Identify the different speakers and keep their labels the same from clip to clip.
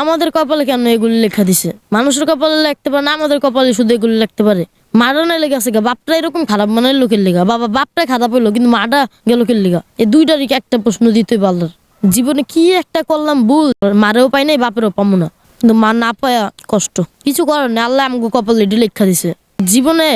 Speaker 1: আমাদের কপালে কেন এগুলি লেখা দিছে? মানুষের কপালে লিখতে পারে না, আমাদের কপালে শুধু এগুলি লিখতে পারে। মারানো লেগে আছে বাপটা এরকম খারাপ মানে লোকের লেগা। বাবা বাপটা খারাপ হইল কিন্তু মাটা গেল লোকের লেগা? এই দুইটারই একটা প্রশ্ন দিতে পারলার জীবনে কি একটা করলাম ভুল? মারেও পাই নাই, বাপেরও পাবো না। কিন্তু মা না পায়া কষ্ট। কিছু করার নেই, আল্লাহ আমাকে কপালে লেখা দিছে। জীবনে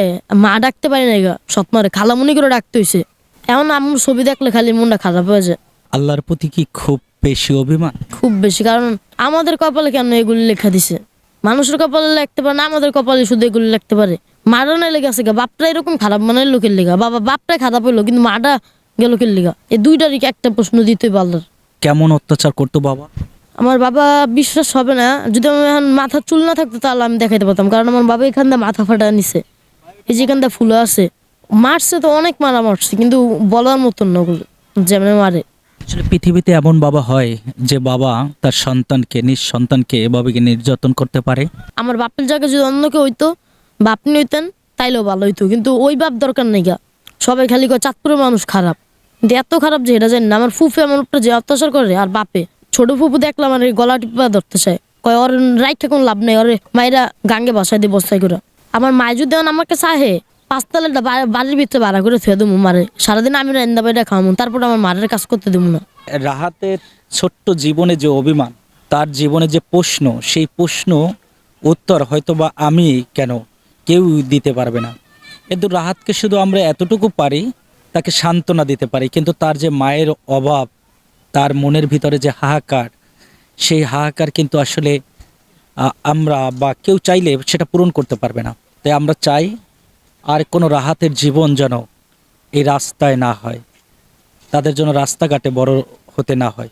Speaker 1: মা ডাকতে পারি না গা স্বপ্নরে খালামুনি করে ডাকতে হইছে। এমন আমার ছবি দেখলে খালি মনটা খারাপ হয়ে যায়।
Speaker 2: আল্লাহর প্রতি কি খুব বেশি অভিমান?
Speaker 1: খুব বেশি কারণ আমাদের কপালে কেন এগুলি লেখা দিছে? মানুষের কপালে লিখতে পারে না আমাদের কপালে শুধু এগুলি লিখতে পারে। মারানো লেগে আছে গা বাপটা এরকম খারাপ মানে লোকের লেগা। বাবা বাপটা খারাপ হইল কিন্তু মাটা গেল লেগা। এই দুইটারই একটা প্রশ্ন দিতে পারলার
Speaker 2: কেমন অত্যাচার করতো বাবা?
Speaker 1: আমার বাবা বিশ্বাস হবে না যদি আমার এখন মাথার চুল না থাকতো তাহলে আমি দেখাইতে পারতাম। কারণ আমার বাবা এখান দিয়ে মাথা ফাটা নিছে। এই যে এখান দিয়ে ফুলো আছে। মারছে তো অনেক মারা মারছে কিন্তু বলার মতন না ওগুলো যেমন মারে।
Speaker 2: আসলে পৃথিবীতে এমন বাবা হয় যে বাবা তার সন্তানকে, নিজ সন্তানকে এভাবে কি নির্যাতন করতে পারে।
Speaker 1: আমার বাপের জায়গায় যদি অন্য কেউ হইতো বাপনি হইতেন, তাইলেও ভালো হইতো। কিন্তু ওই বাপ দরকার নেই গা। সবাই খালি কয়, চাঁদপুরের মানুষ খারাপ। কিন্তু এত খারাপ যে এটা জানি না। আমার ফুফে আমার উপরে যে অত্যাচার করে, আর বাপে। ছোট ফুফু দেখলাম আর গলা টিপা ধরতে চায় কয়, ওর রাইখে কোনো লাভ নেই। ওরে মায়েরা গাঙ্গে বসাই দিয়ে বস্তায় করে। আমার মায় যদি আমাকে চাহে পাঁচতলাটা বাড়ির ভিতরে ভাড়া করে থুয়ে দেবো মারে। সারাদিন আমি রান্না বাইরে খাওয়াবো, তারপর আমার মারের কাজ করতে দেবো না।
Speaker 2: রাহাতের ছোট্ট জীবনে যে অভিমান, তার জীবনে যে প্রশ্ন, সেই প্রশ্ন উত্তর হয়তো বা আমি কেন কেউ দিতে পারবে না। কিন্তু রাহাতকে শুধু আমরা এতটুকু পারি, তাকে সান্ত্বনা দিতে পারি, কিন্তু তার যে মায়ের অভাব, তার মনের ভিতরে যে হাহাকার, সেই হাহাকার কিন্তু আসলে আমরা বা কেউ চাইলে সেটা পূরণ করতে পারবে না। তাই আমরা চাই আর কোনো রাহাতের জীবন যেন এই রাস্তায় না হয়। তাদের জন্য রাস্তাঘাটে বড় হতে না হয়।